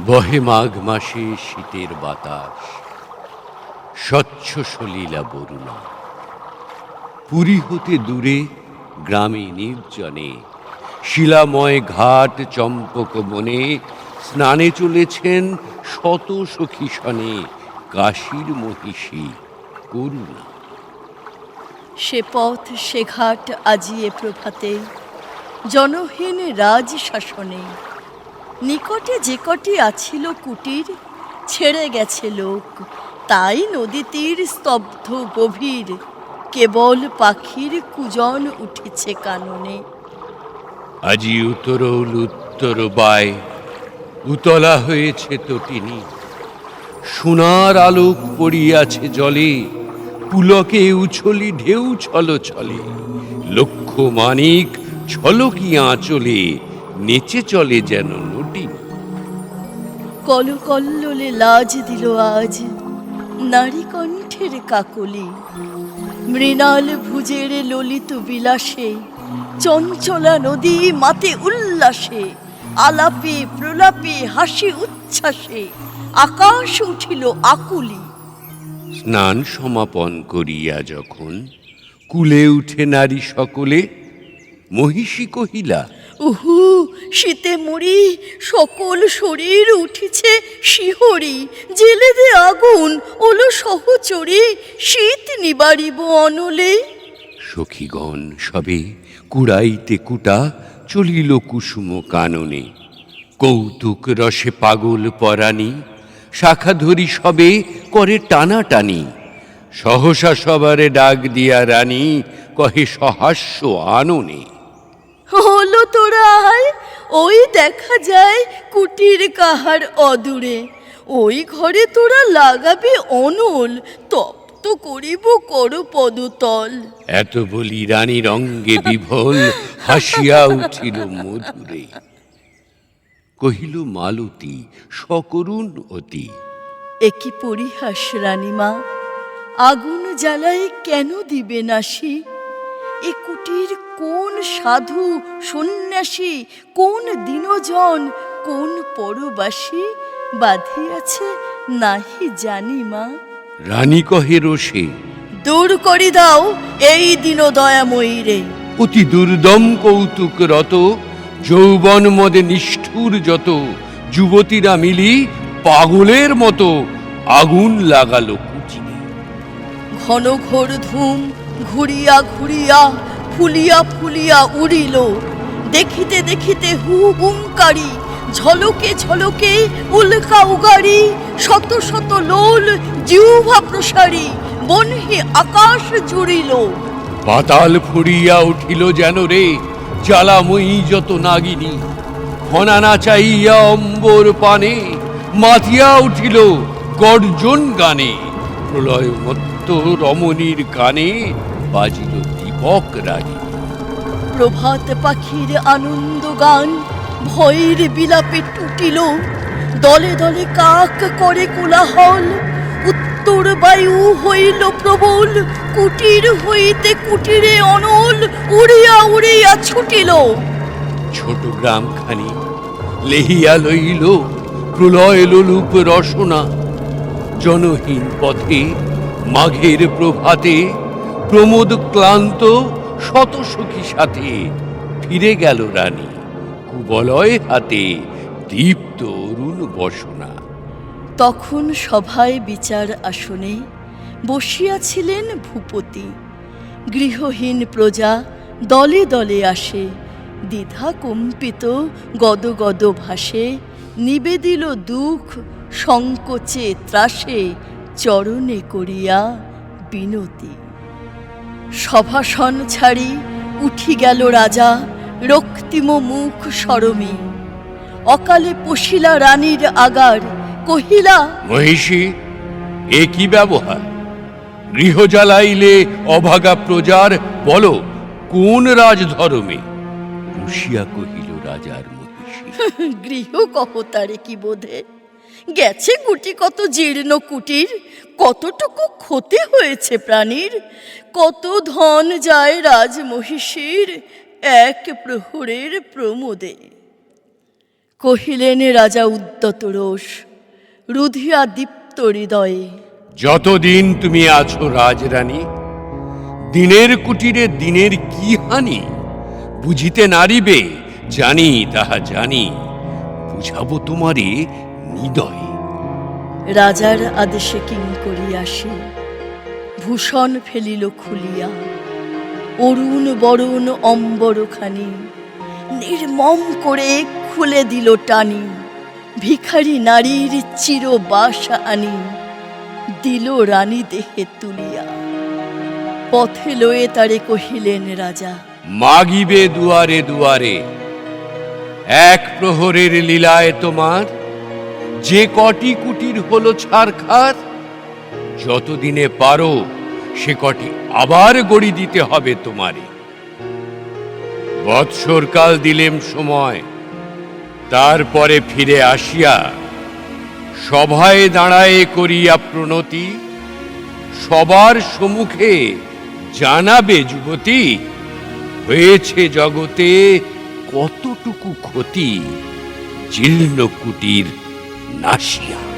বহে মাঘ মাসে শীতের বাতাস, স্বচ্ছ সলীলা বরুণা। পুরী হতে দূরে গ্রামে নির্জনে, শিলাময় ঘাট চম্পক বনে স্নানে চলেছেন শত সখী সনে কাশীর মহিষী করুণা। সে পথ, সে ঘাট, আজিয়ে প্রভাতে, জনহীন রাজ শাসনে নিকটে যে কটি আছিল কুটির, ছেড়ে গেছে লোক। তাই নদী তীর স্তব্ধ গভীর, কেবল পাখির কুজন উঠেছে কাননে। আজি উত্তরৌল উত্তর বায় উতলা হয়েছে তটিনী সোনার আলোক পড়িয়াছে জলে, পুলকে উছলি, ঢেউ ছল ছলে। লক্ষ মানিক ছলকি আঁচলে নেচে চলে যেন নটি কল কল্লোলে লাজ দিল আজ। নারী কণ্ঠের কাকলি, মৃণাল ভুজের ললিত বিলাসে, চঞ্চলা নদী মাতে উল্লাসে, আলাপে প্রলাপে হাসি উচ্ছ্বাসে, আকাশ উঠিল আকুলি। স্নান সমাপন করিয়া যখন কুলে উঠে নারী সকলে, মহিষী কহিলা উহু, শীতে মুড়ি, সকল শরীর উঠিছে শিহরি। জেলে দে আগুন, ওলো সহচরি, শীত নিবারিব অনলে। সখীগণ সবে কুড়াইতে কুটা, চলিল কুসুম কাননে। কৌতুক রসে পাগল পরাণী, শাখা ধরি সবে করে টানাটানি সহসা সবারে ডাক দিয়া রানী, কহে সহাস্য আননে। হলো তোরা আয় ওই দেখা যায় কুটির কাহার অদূরে। ওই ঘরে তোরা লাগাবে অনল তপ্ত করিব কর পদতল। এত বলি রানী রঙ্গে বিভোল হাসিয়া উঠিল মধুরে। কহিল মালতী সকরুণ অতি। একই পরিহাস রানীমা আগুন জ্বালায় কেন দিবে নাসি? এ কুটির কোন সাধু সন্ন্যাসী? কোন দিনজন? কোন পরবাসী? বাঁধিয়াছে নাহি জানি মা। রানী কহে রোষে দূর করি দাও এই দিন দয়াময়ী রে। অতি দুর্দম কৌতুক রত যৌবন মদে নিষ্ঠুর যত যুবতীরা মিলি পাগলের মতো আগুন লাগালো কুচিনে ঘন ঘোর ধূম ঘুরিয়া ঘুরিয়া, ফুলিয়া ফুলিয়া উড়িল। দেখিতে দেখিতে হু হুঙ্কারি, ঝলকে ঝলকে উল্কা উগারি, শত শত লোল জিহ্বা প্রসারী, বনহে আকাশ জুড়িল। পাতাল ফুরিয়া উঠিল যেন রে জ্বালাময়ী যত নাগিনী। ফনা না চাইয়া অম্বর পানে মাথিয়া উঠিল গর্জন গানে। প্রলয় মত্ত রমণীর কানে বাজিল দীপক রাগী প্রভাত পাখির আনন্দ গান ভয়ের বিলাপে টুটিল। দলে দলে কাক করে কোলাহল উত্তর বায়ু হইল প্রবল কুটির হইতে কুটিরে অনল উড়িয়া উড়িয়া ছুটিল। ছোট গ্রামখানি লেহিয়া লইল প্রলয় লোলুপ রসনা। জনহীন পথে মাঘের প্রভাতে প্রমোদ ক্লান্ত, শত সখী সাথে ফিরে গেল রানী। কুবলয় হাতে দীপ্ত অরুণ বসনা। তখন সভায় বিচার আসনে বসিয়াছিলেন ভূপতি। গৃহহীন প্রজা দলে দলে আসে, দ্বিধা কম্পিত গদ গদ ভাসে, নিবেদিল দুঃখ সংকোচে ত্রাসে চরণে করিয়া বিনতি। সভাসন ছাড়ি উঠি গেল রাজা রক্তিম মুখ সরমে। অকালে পশিলা রানীর আগার কহিলা মহিষী এ কি ব্যবহার? গৃহ জ্বালাইলে অভাগা প্রজার বলো কোন রাজধর্মে? রুশিয়া কহিল রাজার মহিষী। গৃহ কহতারে কি বোধে? গেছে গুটি কত জীর্ণ কুটির, কতটুকু ক্ষতি হয়েছে প্রাণীর? কত ধন যায় রাজমহিষীর এক প্রহরের প্রমোদে। কহিলেন রাজা উদ্যত রোষ, রুধিয়া দীপ্ত হৃদয়ে, যতদিন তুমি আছো রাজরানী, দিনের কুটিরে দিনের কি হানি? বুঝিতে নারিবে, জানি তাহা জানি। বুঝাবো তোমারে নিদয় রাজার আদেশে কিং করিয়াসি ভূষণ ফেলিল খুলিয়া। অরুণ বরুণ অম্বরখানি নির্মম করে খুলে দিল টানি। ভিখারি নারীর চির বাসা আনি দিল রানী দেহে তুলিয়া। পথে লয়ে তারে কহিলেন রাজা মাগিবে দুয়ারে দুয়ারে এক প্রহরের লীলায় তোমার যে কটি কুটির হলো ছারখার? যতদিনে পারো, সে কটি আবার গড়ি দিতে হবে তোমারে। বৎসরকাল দিলেম সময়, তারপরে ফিরে আসিয়া সভায় দাঁড়ায়ে করিয়া প্রণতি, সবার সম্মুখে জানাবে, যুবতী, হয়েছে জগতে কতটুকু ক্ষতি, জীর্ণ কুটির নাসিয়া